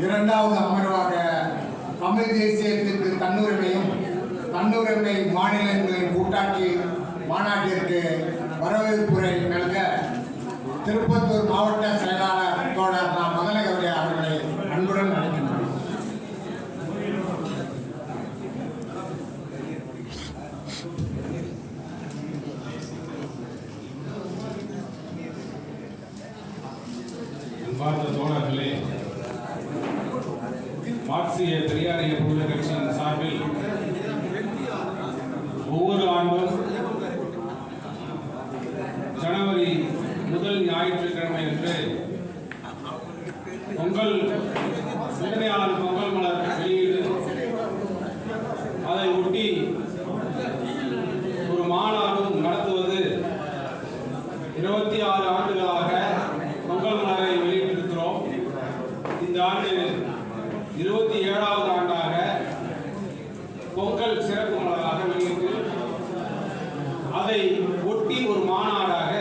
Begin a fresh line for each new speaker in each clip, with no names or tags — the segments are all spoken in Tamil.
இரண்டாவது அமர்வாக தமிழ் தேசியத்திற்கு தன்னுரிமையும் தன்னுரிமை மாநிலங்களின் கூட்டாட்சி மாநாட்டிற்கு வரவேற்புரை நல்க திருப்பத்தூர் மாவட்ட செயலாளர் தோழர் நாம் மதனகவுடைய அவர்களை அன்புடன் அழைக்கின்றோம்
அன்பார்ந்த தோழர்களே மார்க்சிய பெரியாரிய விடுதலை அதை ஒட்டி ஒரு மாநாடாக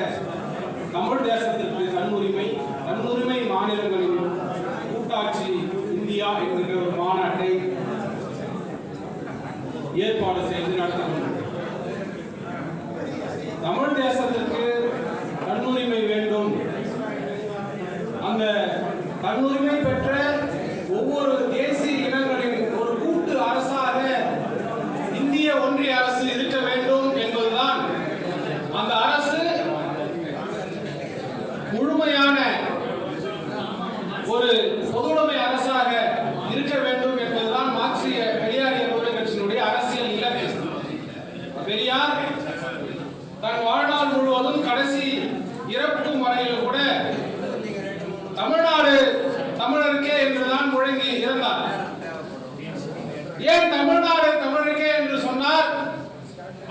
தமிழ் தேசத்திற்கு தன்னுரிமை தன்னுரிமை மாநிலங்களின் கூட்டாட்சி இந்தியா என்கிற ஒரு மாநாட்டை ஏற்பாடு செய்து நடத்த தமிழ் தேசத்திற்கு தன்னுரிமை வேண்டும் அந்த தன்னுரிமை பெற்ற ஒவ்வொரு தேசிய இனங்களின் ஒரு கூட்டு அரசாக இந்திய ஒன்றிய அரசு இருக்க வேண்டும் என்பதுதான் அந்த அரசு முழுமையான ஒரு பொதுவுடைமை அரசாக இருக்க வேண்டும் என்பதுதான் மார்க்சிய பெரியார் விடுதலை கட்சியினுடைய அரசியல் இலக்கு. பெரியார் தன் வாழ்நாள் முழுவதும் கடைசி இறப்பும் வரையில் கூட தமிழ்நாடு தமிழருக்கே என்றுதான் முழங்கி இருந்தார் ஏன் தமிழ்நாடு தமிழருக்கே என்று சொன்னார்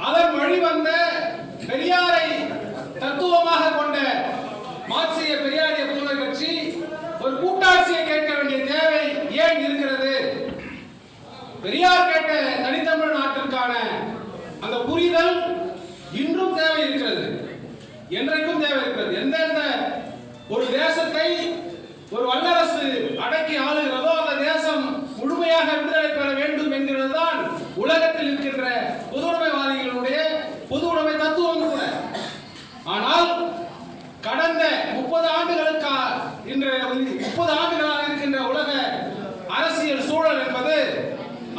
அதன் வழிவந்த பெரியாரை தத்துவமாக கொண்ட மார்க்சிய பெரியாரிய விடுதலை கட்சி ஒரு கூட்டாட்சியை கேட்க வேண்டிய தேவை ஏன் இருக்கிறது பெரியார் கேட்ட தனித்தமிழ் நாட்டிற்கான அந்த புரிதல் இன்றும் தேவை இருக்கிறது என்றைக்கும் தேவை இருக்கிறது எந்தெந்த ஒரு தேசத்தை ஒரு வல்லரசு அடக்கி ஆளு அந்த தேசம் முழுமையாக விடுதலை பெற வேண்டும் என்கிறது தான் உலகத்தில் இருக்கின்ற பொதுவுடைமைவாதிகளுடைய பொதுவுடைமை தத்துவம் கூட ஆனால் கடந்த முப்பது ஆண்டுகளுக்கா இன்ற முப்பது ஆண்டுகளாக இருக்கின்ற உலக அரசியல் சூழல் என்பது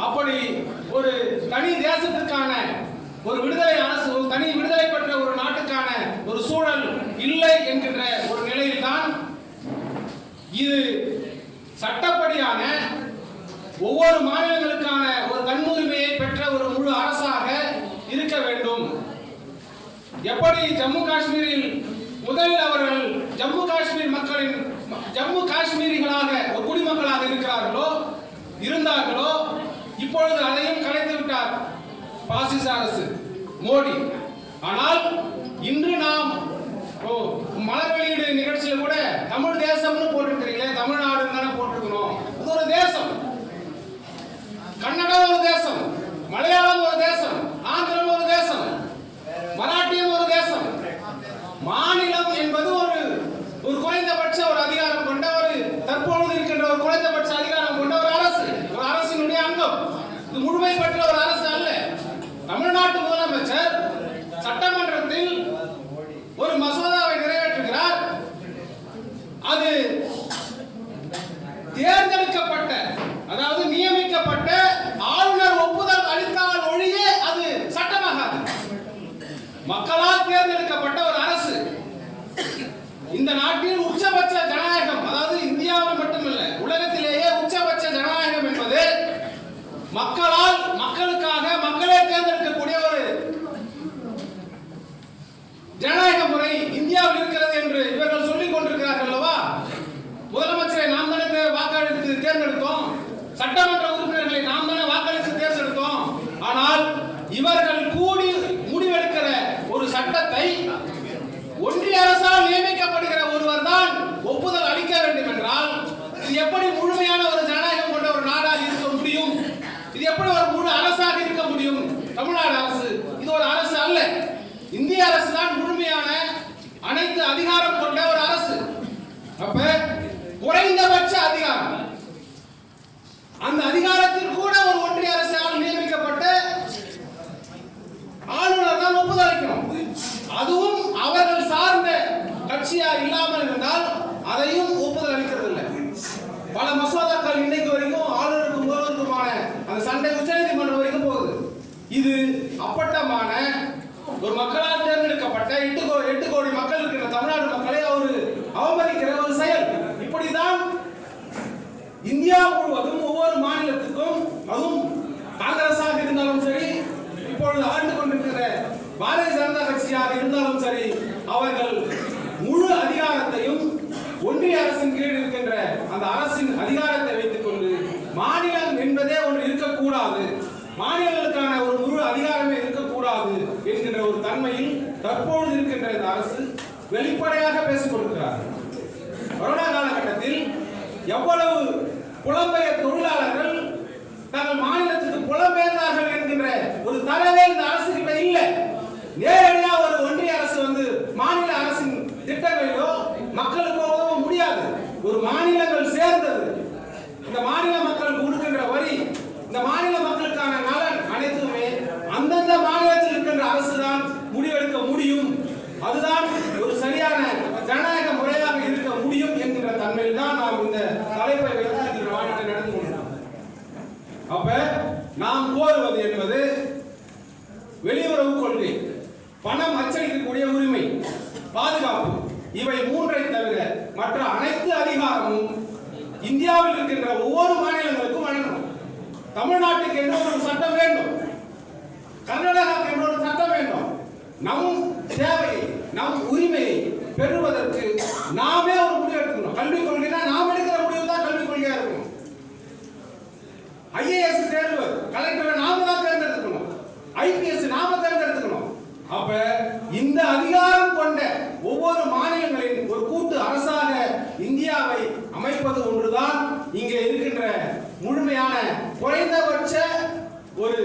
அப்படி ஒரு தனி தேசத்திற்கான ஒரு விடுதலை அரசு ஒரு தனி விடுதலை பெற்ற ஒரு நாட்டுக்கான ஒரு சூழல் இல்லை என்கின்ற ஒரு நிலையில்தான் இது சட்டப்படியான ஒவ்வொரு மாநிலங்களுக்கான ஒரு தன்னுரிமையை பெற்ற ஒரு முழு அரசாக இருக்க வேண்டும். எப்படி ஜம்மு காஷ்மீரில் முதலில் அவர்கள் ஜம்மு காஷ்மீர் மக்களின் ஜம்மு காஷ்மீரிகளாக குடிமக்களாக இருக்கிறார்களோ இருந்தார்களோ இப்பொழுது அதையும் கலைத்து விட்டார் பாசிச அரசு மோடி. ஆனால் இன்று நாம் ஓ மலர் வெளியீடு நிகழ்ச்சியில் கூட தமிழ் தேசம்னு போட்டிருக்கிறீங்களே தமிழ்நாடுன்னு தானே போட்டிருக்கணும். அது ஒரு தேசம். கன்னடம் ஒரு தேசம். மலையாளம் ஒரு தேசம். ஆந்திரம் ஒரு தேசம். மராட்டியம் ஒரு தேசம். மாநிலம் என்பது ஒரு ஒரு குறைந்தபட்ச ஒரு அதிகாரம் கொண்ட ஒரு தற்பொழுது இருக்கின்ற ஒரு குறைந்தபட்ச அதிகாரம் கொண்ட ஒரு அரசு. ஒரு அரசினுடைய அங்கம். இது முழுமை பெற்ற ஒரு அரசு அல்ல. தமிழ்நாட்டு முதலமைச்சர் சட்டமன்றத்தில் ஒரு மசோதா நிறைவேற்றுகிறார் அது தேர்ந்தெடுக்கப்பட்ட அதாவது நியமிக்கப்பட்ட ஆளுநர் ஒப்புதல் அளித்தால் ஒழிய அது சட்டமாகாது மக்களால் தேர்ந்தெடுக்கப்பட்ட ஒரு அரசு இந்த நாட்டில் எப்படி முழுமையான ஒரு ஜனநாயகம் கொண்ட ஒரு நாடாக இருக்க முடியும்? இது எப்படி ஒரு முழு அரசாக இருக்க முடியும்? தமிழ்நாடு அரசு. இது ஒரு அரசு அல்ல. இந்திய அரசு தான் முழுமையான அனைத்து அதிகாரம் கொண்ட ஒரு அரசு. அப்ப குறைந்தபட்ச அதிகாரம். அந்த அதிகாரத்தில் கூட ஒரு ஒன்றிய அரசால் நியமிக்கப்பட்ட ஆளுநர் தான் ஒப்புதல் அதுவும் அவர்கள் சார்ந்த கட்சியா இல்லாம சண்டை உச்ச நீதிமன்றம் வரைக்கும் போகுது. இது அப்பட்டமான ஒரு மக்களால் தேர்ந்தெடுக்கப்பட்ட எட்டு கோடி எட்டு கோடி மக்கள் இருக்கிற தமிழ்நாடு மக்களை அவர் அவமதிக்கிற ஒரு செயல். இப்படிதான் இந்தியா முழுவதும் ஒவ்வொரு மாநிலத்துக்கும் என்கின்ற ஒரு தன்மையில் தற்போது இருக்கின்ற இந்த அரசு வெளிப்படையாக பேசிக் கொண்டிருக்கிறார். கொரோனா காலகட்டத்தில் எவ்வளவு புலம்பெயர் தொழிலாளர்கள் தங்கள் மாநிலத்துக்கு புலம்பெயர்ந்தார்கள் என்கின்ற ஒரு தரவே இந்த அரசுக்கு இல்லை நேரடியா ஒரு ஒன்றிய அரசு வந்து மாநில அரசின் திட்டங்களிலோ மக்களுக்கோ உதவ முடியாது ஒரு மாநிலங்கள் சேர்ந்தது இந்த மாநில மக்கள் கொடுக்கின்ற வரி இந்த மாநில மக்களுக்கான நலன் அனைத்துமே அந்தந்த மாநிலத்தில் இருக்கின்ற அரசு தான் முடிவெடுக்க முடியும் அதுதான் ஒரு சரியான ஜனநாயக முறையாக இருக்க முடியும் என்கின்ற தன்மையில் தான் நாம் இந்த தலைப்பை வைத்து இந்த மாநாட்டை நடந்து கொண்டிருக்கிறோம் அப்ப நாம் கோருவது என்பது வெளியுறவு கொள்கை பணம் அச்சடிக்கக்கூடிய உரிமை பாதுகாப்பு இவை மூன்றை தவிர மற்ற அனைத்து அதிகாரமும் இந்தியாவில் இருக்கின்ற ஒவ்வொரு மாநிலங்களுக்கும் வழங்கணும். தமிழ்நாட்டுக்கு என்று ஒரு சட்டம் வேண்டும்? கர்நாடகாவுக்கு என்று ஒரு சட்டம் வேண்டும்? நம் தேவையை நம் உரிமையை பெறுவதற்கு நாமே ஒரு முடிவு எடுத்துக்கணும் கல்விக் கொள்கை நாம் எடுக்கிற முடிவு தான் கல்விக் கொள்கையா இருக்கும் ஐஏஎஸ் தேர்வு கலெக்டரை நாம தான் தேர்ந்தெடுக்கணும் ஐபிஎஸ் நாம தேர்ந்தெடுக்கணும் அப்ப இந்த அதிகாரம் கொண்ட ஒவ்வொரு மாநிலங்களின் ஒரு கூட்டு அரசாக இந்தியாவை அமைப்பது ஒன்றுதான் இங்கே இருக்கின்ற முழுமையான குறைந்தபட்ச ஒரு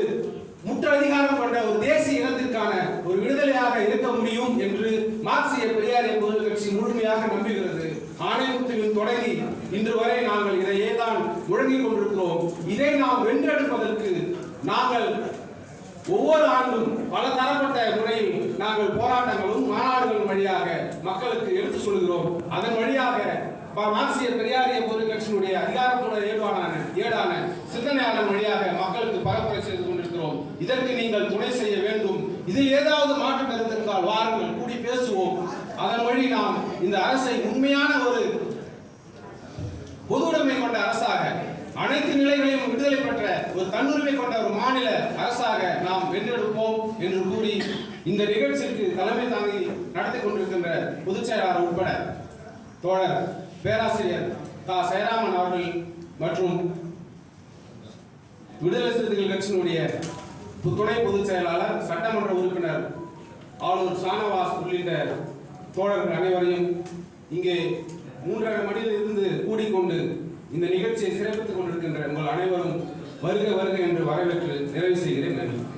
முற்று அதிகாரம் கொண்ட ஒரு தேசிய இனத்திற்கான ஒரு விடுதலையாக இருக்க முடியும் என்று மார்க்சிய பெரியாரிய பொருள் கட்சி முழுமையாக நம்புகிறது ஆணைமுத்துவின் தொடங்கி இன்று வரை நாங்கள் இதையே தான் முழங்கிக் கொண்டிருக்கிறோம் இதை நாம் வென்றெடுப்பதற்கு நாங்கள் ஒவ்வொரு ஆண்டும் பல தரப்பட்ட முறையில் நாங்கள் போராட்டங்களும் மாநாடுகளும் வழியாக மக்களுக்கு எடுத்து சொல்கிறோம் அதன் வழியாக ப- மார்க்சிய பெரியாரிய பொருள் கட்சியினுடைய அதிகாரப்பூர்வ ஏடுவான ஏடான சிந்தனையாளர் வழியாக மக்களுக்கு பரப்புரை செய்து கொண்டிருக்கிறோம். இதற்கு நீங்கள் துணை செய்ய வேண்டும். இதில் ஏதாவது மாற்று கருத்து இருந்தால் வாருங்கள் கூடி பேசுவோம். அதன் வழி நாம் இந்த அரசை உண்மையான ஒரு பொதுவுடைமை கொண்ட அரசாக அனைத்து நிலைகளையும் விடுதலை பெற்ற ஒரு தன்னுரிமை கொண்ட ஒரு மாநில அரசாக நாம் வென்றெடுப்போம் என்று கூறி இந்த நிகழ்ச்சிக்கு தலைமை தாங்கி நடத்தி கொண்டிருக்கின்ற பொதுச் செயலாளர் உட்பட தோழர் பேராசிரியர் தா சைராமன் அவர்கள் மற்றும் விடுதலை சிறுத்தைகள் கட்சியினுடைய துணை பொதுச் செயலாளர் சட்டமன்ற உறுப்பினர் ஆளுநர் ஷானவாஸ் உள்ளிட்ட தோழர்கள் அனைவரையும் இங்கே மூன்றரை மணியில் இருந்து கூடிக்கொண்டு இந்த நிகழ்ச்சியை சிறப்பித்துக் கொண்டிருக்கின்ற உங்கள் அனைவரும் வருக வருக என்று வரவேற்று நிறைவு செய்கிறேன். நன்றி.